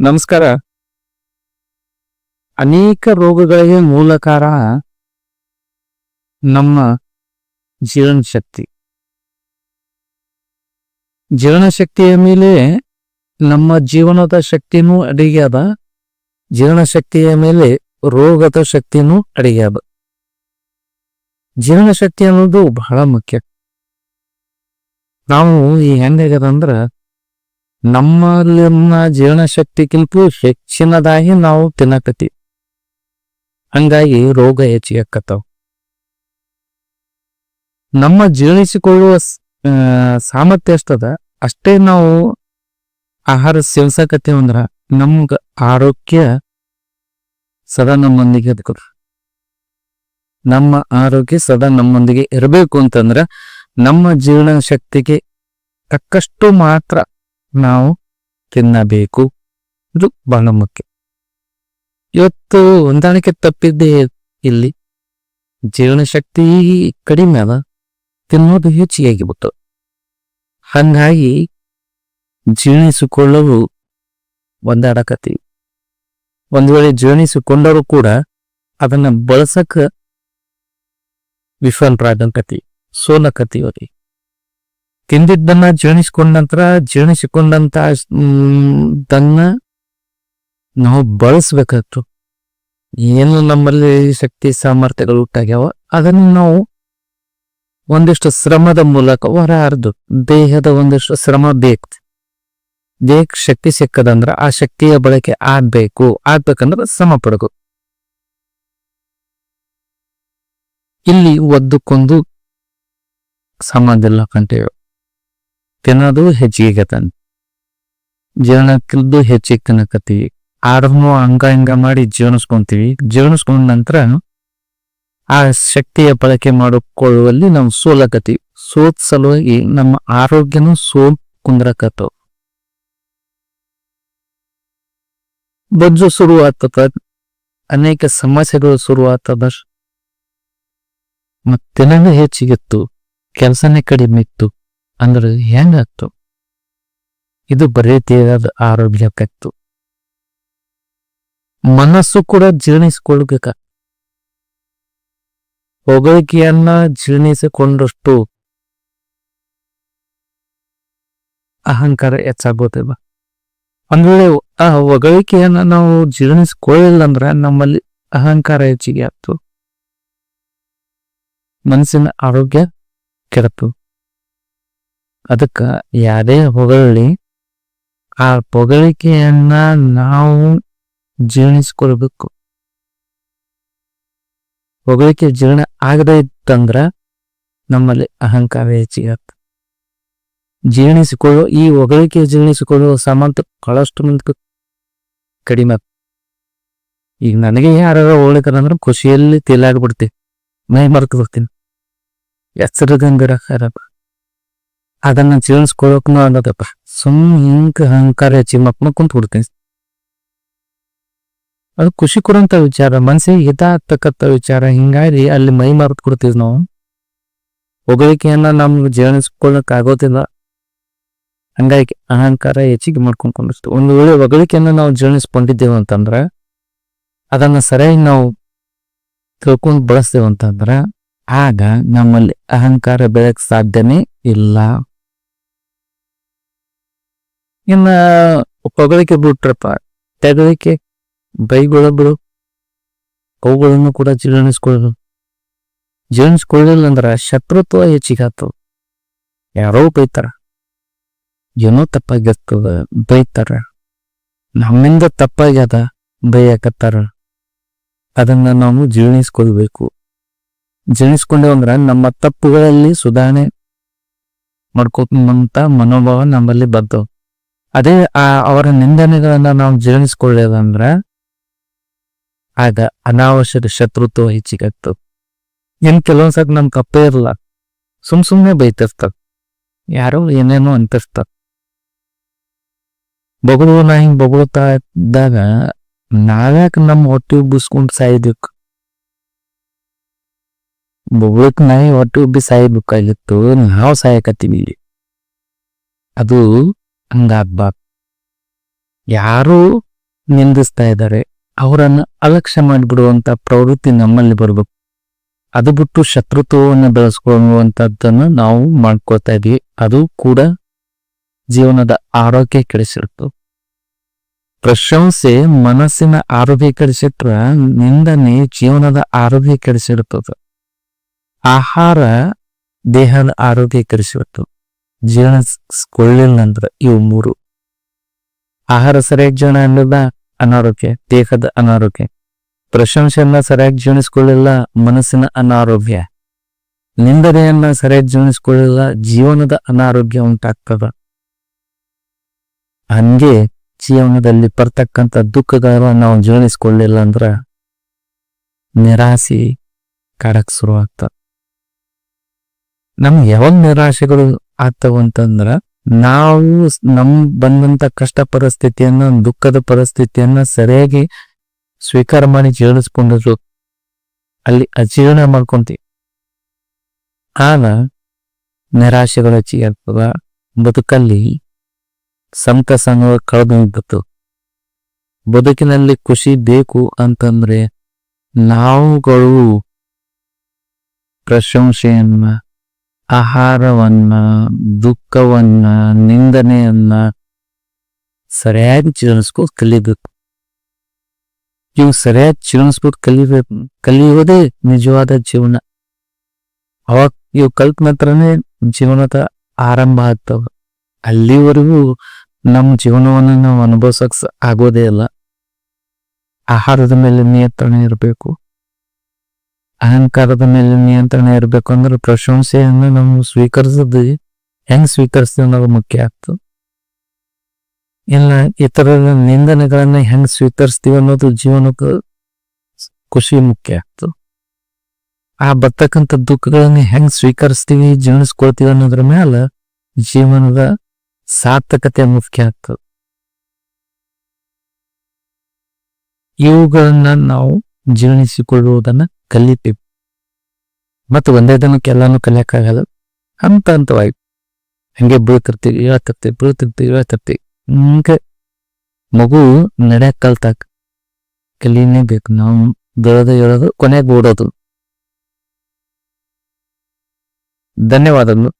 ನಮಸ್ಕಾರ. ಅನೇಕ ರೋಗಗಳಿಗೆ ಮೂಲ ಕಾರಣ ನಮ್ಮ ಜೀರ್ಣಶಕ್ತಿ ಜೀರ್ಣಶಕ್ತಿಯ ಮೇಲೆ ನಮ್ಮ ಜೀವನದ ಶಕ್ತಿನೂ ಅಡಿಗ್ಯಾದ ಜೀರ್ಣಶಕ್ತಿಯ ಮೇಲೆ ರೋಗದ ಶಕ್ತಿನೂ ಅಡಿಗ್ಯಾದ ಜೀರ್ಣಶಕ್ತಿ ಅನ್ನೋದು ಬಹಳ ಮುಖ್ಯ. ನಾವು ಈ ಹೆಂಗಾಗ್ಯದಂದ್ರ ನಮ್ಮಲ್ಲಿನ ಜೀರ್ಣಶಕ್ತಿಗಿಂತಲೂ ಹೆಚ್ಚಿನದಾಗಿ ನಾವು ತಿನ್ನಕತ್ತಿ ಹಂಗಾಗಿ ರೋಗ ಹೆಚ್ಚಿಗೆ ಆಕತ್ತಾವ ನಮ್ಮ ಜೀರ್ಣಿಸಿಕೊಳ್ಳುವ ಸಾಮರ್ಥ್ಯ ಎಷ್ಟದ? ಅಷ್ಟೇ ನಾವು ಆಹಾರ ಸೇವಿಸಕತ್ತೀವಿ ಅಂದ್ರ ನಮ್ಗ ಆರೋಗ್ಯ ಸದಾ ನಮ್ಮೊಂದಿಗೆ ಇರ್ಬೇಕು. ನಮ್ಮ ಆರೋಗ್ಯ ಸದಾ ನಮ್ಮೊಂದಿಗೆ ಇರಬೇಕು ಅಂತಂದ್ರ ನಮ್ಮ ಜೀರ್ಣ ಶಕ್ತಿಗೆ ತಕ್ಕಷ್ಟು ಮಾತ್ರ ನಾವು ತಿನ್ನಬೇಕು. ಇದು ಬಹಳ ಮುಖ್ಯ. ಇವತ್ತು ಹೊಂದಾಣಿಕೆ ತಪ್ಪಿದ್ದೇ ಇಲ್ಲಿ. ಜೀರ್ಣಶಕ್ತಿ ಕಡಿಮೆ ಅದ ತಿನ್ನೋದು ಹೆಚ್ಚಿಗೆ ಬಿಟ್ಟು ಹಂಗಾಗಿ ಜೀರ್ಣಿಸಿಕೊಳ್ಳಲು ಒಂದಾಡಕತ್ತೀವಿ ಒಂದು ವೇಳೆ ಜೀರ್ಣಿಸಿಕೊಂಡರು ಕೂಡ ಅದನ್ನ ಬಳಸಕ ವಿಫಲರಾಗಂಕತಿ ಸೋಲಕತ್ತೀವ್ರಿ ತಿಂದಿದ್ದನ್ನ ಜೀರ್ಣಿಸಿಕೊಂಡ ನಂತರ ಜೀರ್ಣಿಸಿಕೊಂಡಂತ ತನ್ನ ನಾವು ಬಳಸ್ಬೇಕಾಗ್ತು ಏನು ನಮ್ಮಲ್ಲಿ ಶಕ್ತಿ, ಸಾಮರ್ಥ್ಯಗಳು ಹುಟ್ಟಾಗ್ಯಾವ, ಅದನ್ನ ನಾವು ಒಂದಿಷ್ಟು ಶ್ರಮದ ಮೂಲಕ ಹೊರ ಹರಿದು, ದೇಹದ ಒಂದಿಷ್ಟು ಶ್ರಮ ಬೇಕು. ದೇಹಕ್ಕೆ ಶಕ್ತಿ ಸಿಕ್ಕದಂದ್ರ ಆ ಶಕ್ತಿಯ ಬಳಕೆ ಆಗ್ಬೇಕು. ಆಗ್ಬೇಕಂದ್ರ ಶ್ರಮ ಪಡಬೇಕು. ಇಲ್ಲಿ ಒದ್ದಕ್ಕೊಂದು ಸಂಬಂಧ ಕಂಟೇವೆ ತಿನ್ನೋದು ಹೆಚ್ಚಿಗೆ ತಾನೆ ಜೀವನಕ್ಕಿಲ್ದು ಹೆಚ್ಚಿಗೆ ತಿನ್ನಕತ್ತೀವಿ. ಆದ್ರೂ ಹಂಗ ಹಿಂಗ ಮಾಡಿ ಜೀವನಿಸ್ಕೊಂತೀವಿ ಜೀವನಿಸ್ಕೊಂಡ ನಂತರ ಆ ಶಕ್ತಿಯ ಬಳಕೆ ಮಾಡಿಕೊಳ್ಳುವಲ್ಲಿ ನಾವು ಸೋಲಕತ್ತೀವಿ. ಸೋತ್ ಸಲುವಾಗಿ ನಮ್ಮ ಆರೋಗ್ಯನೂ ಸೋಲ್ ಕುಂದ್ರಕತ್ತು ಬೊಜ್ಜು ಶುರು ಅನೇಕ ಸಮಸ್ಯೆಗಳು ಶುರು ಆಗ್ತದ ಮತ್ತೆ ಹೆಚ್ಚಿಗಿತ್ತು. ಕೆಲಸನೇ ಕಡಿಮೆ ಇತ್ತು. ಅಂದ್ರೆ ಹೆಂಗಾಗ್ತು ಇದು ಬರೀ ದೇಹದ ಆರೋಗ್ಯಕ್ಕಾಗ್ತು ಮನಸ್ಸು ಕೂಡ ಜೀರ್ಣಿಸಿಕೊಳ್ಬೇಕ? ಹೊಗಳಿಕೆಯನ್ನ ಜೀರ್ಣಿಸಿಕೊಂಡಷ್ಟು ಅಹಂಕಾರ ಹೆಚ್ಚಾಗುತ್ತೆ ಒಂದ್ ವೇಳೆ ಆ ಹೊಗಳಿಕೆಯನ್ನ ನಾವು ಜೀರ್ಣಿಸಿಕೊಳ್ಳಿಲ್ಲ ಅಂದ್ರೆ ನಮ್ಮಲ್ಲಿ ಅಹಂಕಾರ ಹೆಚ್ಚಿಗೆ ಆಗ್ತು. ಮನಸ್ಸಿನ ಆರೋಗ್ಯ ಕೆಡತು ಅದಕ್ಕ ಯಾರೇ ಹೊಗಳಿ ಆ ಹೊಗಳಿಕೆಯನ್ನ ನಾವು ಜೀರ್ಣಿಸ್ಕೊಳ್ಬೇಕು. ಹೊಗಳಿಕೆ ಜೀರ್ಣ ಆಗದೇ ಇತ್ತಂದ್ರ ನಮ್ಮಲ್ಲಿ ಅಹಂಕಾರ ಹೆಚ್ಚಿಗೆ ಆಗ್ತದೆ ಜೀರ್ಣಿಸಿಕೊಳ್ಳೋ, ಈ ಹೊಗಳಿಕೆ ಜೀರ್ಣಿಸಿಕೊಳ್ಳುವ ಸಾಮರ್ಥ್ಯ ಬಹಳಷ್ಟು ಮಂದಿ ಕಡಿಮೆ. ಈಗ ನನಗೆ ಯಾರು ಹೋಳಿಕರಂದ್ರೆ ಖುಷಿಯಲ್ಲಿ ತೇಲಾಗ್ಬಿಡ್ತೀವಿ ಮೈ ಮರ್ತು ಬರ್ತೀನಿ ಎಚ್ಚರದಂಗಿರ ಅದನ್ನ ಜೀರ್ಣಿಸ್ಕೊಳ್ಳೋಕ್ನು ಅನ್ನೋದಪ್ಪ. ಸುಮ್ ಹಿಂಗ ಅಹಂಕಾರ ಹೆಚ್ಚಿ ಮಕ್ಕಳು ಕುಂತ ಬಿಡ್ತೀನಿ. ಅದು ಖುಷಿ ಕೊಡುವಂತ ವಿಚಾರ. ಮನ್ಸಿಗೆ ಹಿತ ಆಗ್ತಕ್ಕಂಥ ವಿಚಾರ. ಹಿಂಗಾಗಿ ಅಲ್ಲಿ ಮೈ ಮರೆತು ಕೊಡ್ತೀವಿ ನಾವು. ಹೊಗಳಿಕೆಯನ್ನ ನಮ್ಗೆ ಜೀರ್ಣಿಸ್ಕೊಳ್ಳಕ್ ಆಗೋದಿಲ್ಲ. ಹಂಗಾಗಿ ಅಹಂಕಾರ ಹೆಚ್ಚಿಗೆ ಮಾಡ್ಕೊಂಡ್ಕೊಂಡಿರ್ತೀವಿ ಒಂದು ವೇಳೆ ಹೊಗಳಿಕೆಯನ್ನ ನಾವು ಜೀರ್ಣಿಸ್ಕೊಂಡಿದ್ದೇವೆ ಅಂತಂದ್ರೆ, ಅದನ್ನ ಸರಿಯಾಗಿ ನಾವು ತಿಳ್ಕೊಂಡು ಬಳಸ್ತೇವೆ ಅಂತಂದ್ರೆ, ಆಗ ನಮ್ಮಲ್ಲಿ ಅಹಂಕಾರ ಬೆಳಕ್ ಸಾಧ್ಯನೇ ಇಲ್ಲ. ಇನ್ನ ಹೊಗಳಿಕೆ ಬಿಟ್ರಪ್ಪ ತೆಗಳಿಕೆ ಬೈಗೊಳಗಳು ಅವುಗಳನ್ನು ಕೂಡ ಜೀರ್ಣಿಸ್ಕೊಳ್ಳು ಜೀರ್ಣಿಸ್ಕೊಳ್ಳಿಲ್ಲ ಅಂದ್ರ ಶತ್ರುತ್ವ ಹೆಚ್ಚಿಗೆ ಆಗ್ತವ ಯಾರೋ ಬೈತಾರ. ಏನೋ ತಪ್ಪಾಗಿರ್ತದ ಬೈತಾರ. ನಮ್ಮಿಂದ ತಪ್ಪಾಗ್ಯದ ಬೈಯಾಕತ್ತಾರ. ಅದನ್ನ ನಾವು ಜೀರ್ಣಿಸ್ಕೊಳ್ಬೇಕು. ಜೀರ್ಣಿಸ್ಕೊಂಡೇವು ಅಂದ್ರ ನಮ್ಮ ತಪ್ಪುಗಳಲ್ಲಿ ಸುಧಾರಣೆ ಮಾಡ್ಕೊತ ಮನೋಭಾವ ನಮ್ಮಲ್ಲಿ ಬರ್ತವ ಅದೇ, ಆ, ಅವರ ನಿಂದನೆಗಳನ್ನ ನಾವು ಜೀರ್ಣಿಸ್ಕೊಳ್ಳೇವಂದ್ರೆ ಆಗ ಅನಾವಶ್ಯಕ ಶತ್ರುತ್ವ ಹೆಚ್ಚಿಗತ್ತು. ಇನ್ ಕೆಲವೊಂದ್ಸತಿ ನಮ್ ಕಪ್ಪೆ ಇರಲ್ಲ. ಸುಮ್ ಸುಮ್ನೆ ಬೈತಿರ್ತಾರ. ಯಾರೋ ಏನೇನೋ ಅಂತಿರ್ತಾರ. ಬಗಳು ನಾ ಹಿಂಗ್ ಬಗಳುತ್ತಾ ಇದ್ದಾಗ ನಾವ್ಯಾಕ ನಮ್ ಹೊಟ್ಟೆ ಉಬ್ಬಿಸ್ಕೊಂಡ್ ಸಾಯ್ಬೇಕು? ಬೊಗಳಕ್ ನಾಯಿ ಹೊಟ್ಟೆ ಉಬ್ಬಿ ಸಾಯ್ಬೇಕಾಗಿತ್ತು, ನಾವ್ ಸಾಯಕತ್ತೀವಿ. ಅದು ಹಂಗಾಗ್ಬಾರ್ದು. ಯಾರು ನಿಂದಿಸ್ತಾ ಇದ್ದಾರೆ. ಅವರನ್ನು ಅಲಕ್ಷ್ಯ ಮಾಡಿಬಿಡುವಂತ ಪ್ರವೃತ್ತಿ ನಮ್ಮಲ್ಲಿ ಬರಬೇಕು. ಅದು ಬಿಟ್ಟು ಶತ್ರುತ್ವವನ್ನು ಬೆಳೆಸ್ಕೊಳ್ಳುವಂಥದ್ದನ್ನು ನಾವು ಮಾಡ್ಕೊತಾ ಇದ್ವಿ ಅದು ಕೂಡ ಜೀವನದ ಆರೋಗ್ಯ ಕೆಡಿಸಿಡ್ತು ಪ್ರಶಂಸೆ ಮನಸ್ಸಿನ ಆರೋಗ್ಯ ಕೆಡಿಸಿಟ್ರ ನಿಂದನೆ ಜೀವನದ ಆರೋಗ್ಯ ಕೆಡಿಸಿರುತ್ತದೆ ಆಹಾರ ದೇಹದ ಆರೋಗ್ಯ ಕೆಡಿಸಿಡ್ತು ಜೀರ್ಣಿಸ್ಕೊಳ್ಳಿಲ್ಲ ನಂತರ ಇವು ಮೂರು. ಆಹಾರ ಸರಿಯಾಗಿ ಜೀವನ ಅನ್ನೋದ ಅನಾರೋಗ್ಯ, ದೇಹದ ಅನಾರೋಗ್ಯ. ಪ್ರಶಂಸೆಯನ್ನ ಸರಿಯಾಗಿ ಜೀವನಿಸ್ಕೊಳ್ಳಿಲ್ಲ ಮನಸ್ಸಿನ ಅನಾರೋಗ್ಯ. ನಿಂದನೆಯನ್ನ ಸರಿಯಾಗಿ ಜೀವನಿಸ್ಕೊಳ್ಳಿಲ್ಲ ಜೀವನದ ಅನಾರೋಗ್ಯ ಉಂಟಾಗ್ತದ. ಹಂಗೆ ಜೀವನದಲ್ಲಿ ಬರ್ತಕ್ಕಂತ ದುಃಖಗಳನ್ನ ನಾವು ಜೀವನಿಸ್ಕೊಳ್ಳಿಲ್ಲ ಅಂದ್ರೆ ನಿರಾಸೆ ಕಾಡಕ್ ಶುರು ಆಗ್ತದ ನಮ್ಗೆ ಯಾವಾಗ ನಿರಾಶೆಗಳು ಆಗ್ತಾವ ಅಂತಂದ್ರ ನಾವು ನಮ್ ಬಂದಂತ ಕಷ್ಟ ಪರಿಸ್ಥಿತಿಯನ್ನ, ದುಃಖದ ಪರಿಸ್ಥಿತಿಯನ್ನ ಸರಿಯಾಗಿ ಸ್ವೀಕಾರ ಮಾಡಿ ಜೀರ್ಣಿಸ್ಕೊಂಡಿದ್ರು. ಅಲ್ಲಿ ಅಜೀರ್ಣ ಮಾಡ್ಕೊಂತೀವಿ. ಆಗ ನಿರಾಶೆಗಳು ಹೆಚ್ಚಿಗೆ ಆಗ್ತದ. ಬದುಕಲ್ಲಿ ಸಂತಸಂಗ ಕಳೆದು ಬದುಕಿನಲ್ಲಿ ಖುಷಿ ಬೇಕು ಅಂತಂದ್ರೆ ನಾವುಗಳು ಪ್ರಶಂಸೆಯನ್ನ ಆಹಾರವನ್ನ, ದುಃಖವನ್ನ, ನಿಂದನೆಯನ್ನ ಸರಿಯಾಗಿ ಚಿರಣಿಸ್ಕೋದು ಕಲಿಬೇಕು. ಇವು ಸರಿಯಾಗಿ ಚಿರಣಿಸ್ಕೋದು ಕಲಿಬೇಕು ಕಲಿಯೋದೇ ನಿಜವಾದ ಜೀವನ. ಅವಾಗ ಇವು ಕಲ್ತ ನಂತರನೇ ಜೀವನದ ಆರಂಭ ಆಗ್ತವ. ಅಲ್ಲಿವರೆಗೂ ನಮ್ಮ ಜೀವನವನ್ನು ನಾವು ಅನುಭವಿಸಕ್ ಆಗೋದೇ ಇಲ್ಲ. ಆಹಾರದ ಮೇಲೆ ನಿಯಂತ್ರಣ ಇರಬೇಕು. ಅಹಂಕಾರದ ಮೇಲೆ ನಿಯಂತ್ರಣ ಇರಬೇಕು ಅಂದ್ರೆ ಪ್ರಶಂಸೆಯನ್ನು ನಾವು ಸ್ವೀಕರಿಸೋದು ಹೆಂಗ್ ಸ್ವೀಕರಿಸ್ತೀವಿ ಅನ್ನೋದು ಮುಖ್ಯ ಆಗ್ತದೆ. ಇಲ್ಲ, ಇತರರ ನಿಂದನೆಗಳನ್ನ ಹೆಂಗ್ ಸ್ವೀಕರಿಸ್ತೀವಿ ಅನ್ನೋದು ಜೀವನಕ್ಕೆ ಖುಷಿ ಮುಖ್ಯ ಆಗ್ತದೆ. ಆ ಬರ್ತಕ್ಕಂಥ ದುಃಖಗಳನ್ನ ಹೆಂಗ್ ಸ್ವೀಕರಿಸ್ತೀವಿ ಜೀವನಿಸ್ಕೊಳ್ತೀವಿ ಅನ್ನೋದ್ರ ಮೇಲೆ ಜೀವನದ ಸಾರ್ಥಕತೆ ಮುಖ್ಯ ಆಗ್ತದೆ. ಇವುಗಳನ್ನ ನಾವು ಜೀರ್ಣಿಸಿಕೊಳ್ಳುವುದನ್ನ ಕಲಿತೀವಿ. ಮತ್ತು ಒಂದೇ ದಿನಕ್ಕೆ ಎಲ್ಲಾನು ಕಲಿಯಕ್ಕಾಗಲ್ಲ. ಹಂತ ಹಂತವಾಗಿ. ಹಂಗೆ ಬೀಳ್ತಿರ್ತೀವಿ, ಹೇಳ್ತಿರ್ತೀವಿ ಬೀಳ್ತಿರ್ತೀವಿ, ಹೇಳ್ತಿರ್ತೀವಿ. ಹಿಂಗೆ ಮಗು ನಡೆಯಕ್ಕೆ ಕಲ್ತಾಕ ಕಲೀನೇ ಬೇಕು. ನಾವು ಬೆಳೆದು ಹೇಳೋದು ಕೊನೆಗೆ ಓಡೋದು. ಧನ್ಯವಾದಗಳು.